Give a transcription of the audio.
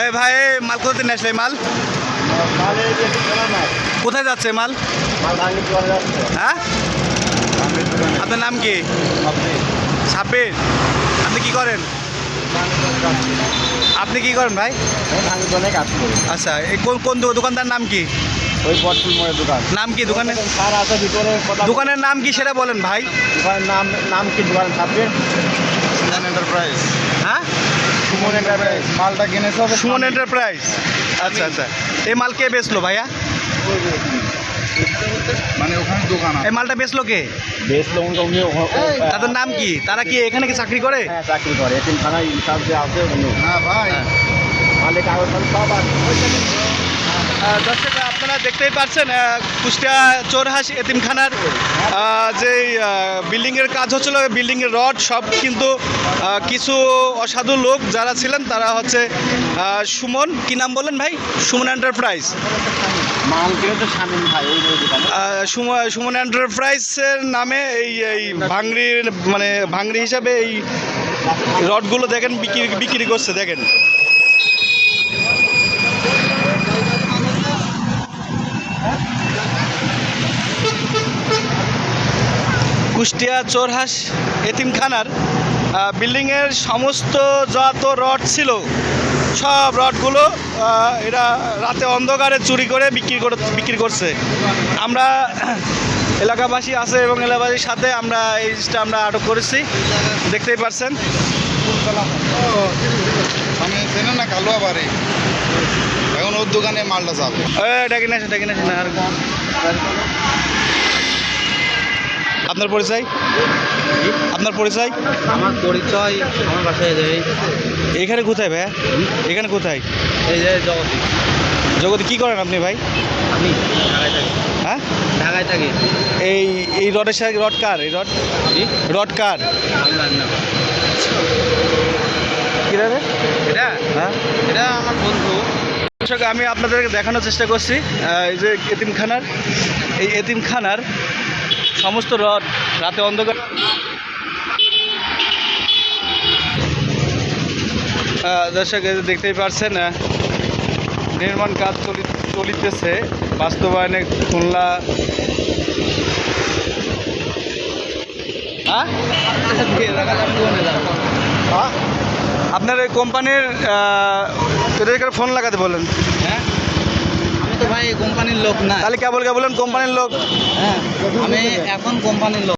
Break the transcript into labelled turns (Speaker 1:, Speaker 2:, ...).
Speaker 1: এই ভাই মাল কোথা থেকে আসলে মাল?
Speaker 2: দোকান
Speaker 1: কোথায় যাচ্ছে মাল
Speaker 2: মাল? ভাঙি চলে যাচ্ছে
Speaker 1: হ্যাঁ? আপনার নাম কি?
Speaker 2: আপনি
Speaker 1: সাব্বির। আপনি কি করেন?
Speaker 2: ভাঙি দোকানে যাচ্ছি
Speaker 1: আপনি কি করেন ভাই?
Speaker 2: দোকানে
Speaker 1: আচ্ছা এই কোন কোন দোকানদার নাম কি?
Speaker 2: ওই দোকান
Speaker 1: নাম কি দোকানের?
Speaker 2: স্যার আছে ভিতরে কথা
Speaker 1: দোকানের নাম কি সেটা বলেন ভাই।
Speaker 2: দোকানের নাম নাম কি দোকান সুমন এন্টারপ্রাইজ সুমন এন্টারপ্রাইজ মালটা কিনেছে হবে
Speaker 1: সুমন এন্টারপ্রাইজ আচ্ছা আচ্ছা। এই মাল কে বেচলো ভাইয়া?
Speaker 2: মানে ওখানে দোকান
Speaker 1: এই মালটা বেচলো কে?
Speaker 2: উনি
Speaker 1: তাদের নাম কি? তারা কি এখানে কি চাকরি করে?
Speaker 2: হ্যাঁ চাকরি করে। এতিম থানায় হিসাব যে আছে হ্যাঁ ভাই। মালিক কাগজ সব আছে।
Speaker 1: আহ, দর্শক আপনারা দেখতেই পাচ্ছেন কুষ্টিয়া চোরহাস এতিমখানার যে বিল্ডিংয়ের কাজ হচ্ছিল বিল্ডিংয়ের রড সব কিন্তু কিছু অসাধু লোক যারা ছিলেন তারা হচ্ছে সুমন কি নাম বললেন ভাই? সুমন এন্টারপ্রাইজ সুমন এন্টারপ্রাইজের নামে এই এই ভাঙড়ির মানে ভাঙড়ি হিসাবে এই রডগুলো দেখেন বিক্রি বিক্রি করছে দেখেন। কুষ্টিয়া চোরহাস এতিমখানার বিল্ডিংয়ের সমস্ত যত রড ছিল সব রডগুলো এরা রাতে অন্ধকারে চুরি করে বিক্রি করে বিক্রি করছে। আমরা এলাকাবাসী আছে এবং এলাকাবাসীর সাথে আমরা এই জিনিসটা আমরা আটক করেছি। দেখতেই পারছেন।
Speaker 2: আমি চেনে না কালো বাড়ি। এখন ওর দোকানে মালটা যাবে।
Speaker 1: ডাকি না ডাকি না আপনার পরিচয়? আপনার পরিচয়?
Speaker 2: আমার পরিচয় আমার বাসায় যাই
Speaker 1: এখানে কোথায় ভাইয়া? এখানে কোথায়?
Speaker 2: এই যে জগৎ
Speaker 1: জগতে কি করেন আপনি ভাই?
Speaker 2: আমি ঢাকায় থাকি।
Speaker 1: হ্যাঁ?
Speaker 2: ঢাকায় থাকি।
Speaker 1: এই এই রডের সাথে রড কার? এই রড? রড কার?
Speaker 2: আমি জানি না
Speaker 1: কি রে?
Speaker 2: এটা?
Speaker 1: হ্যাঁ?
Speaker 2: এটা আমার বন্ধু।
Speaker 1: দর্শক আমি আপনাদেরকে দেখানোর চেষ্টা করছি এই যে এতিমখানার এই এতিমখানার সমস্ত রড রাতে অন্ধকার। দর্শক দেখতেই পারছেন নির্মাণ কাজ চলি চলিতেছে। বাস্তবায়নে খুলনা? আপনার এই কোম্পানির ফোন লাগাতে বলেন।
Speaker 2: হ্যাঁ? তো ভাই কোম্পানির লোক না।
Speaker 1: তাহলে কেবল কেবলেন কোম্পানির লোক?
Speaker 2: হ্যাঁ আমি এখন কোম্পানির লোক।